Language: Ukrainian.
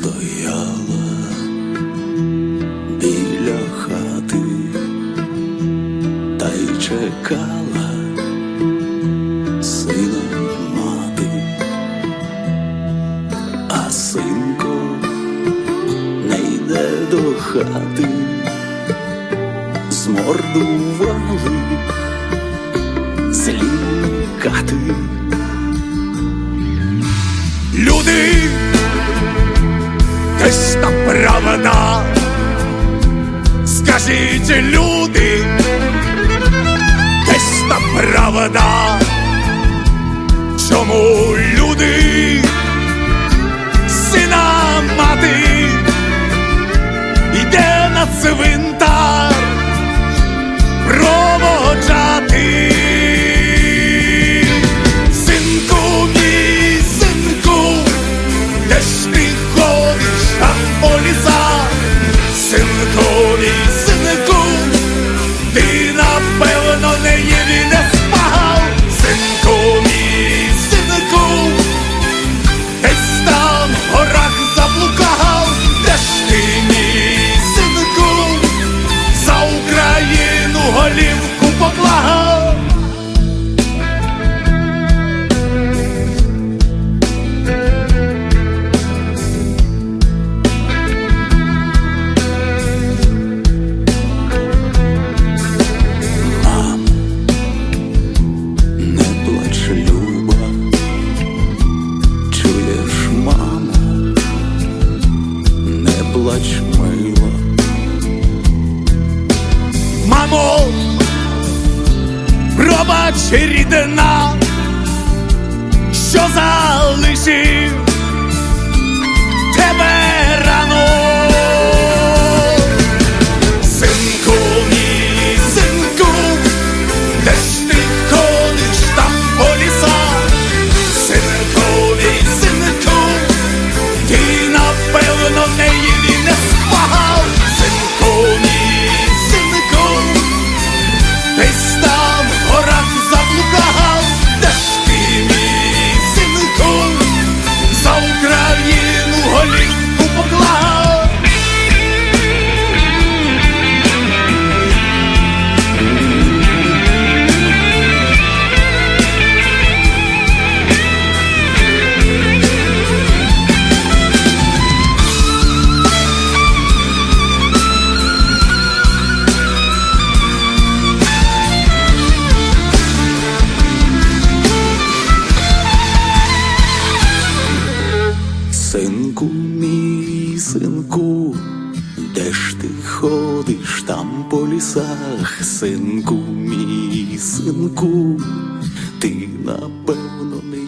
стояла біля хати та й чекала сина мати, а синко не йде до хати, змордували злі кати. Правда. Скажіть, люди, десь та правда. Чому чуєш, мамо, не плач, мила, Мамо, пробач рідна, синку, мій синку, де ж ти ходиш там по лісах, синку, мій синку, ти напевно не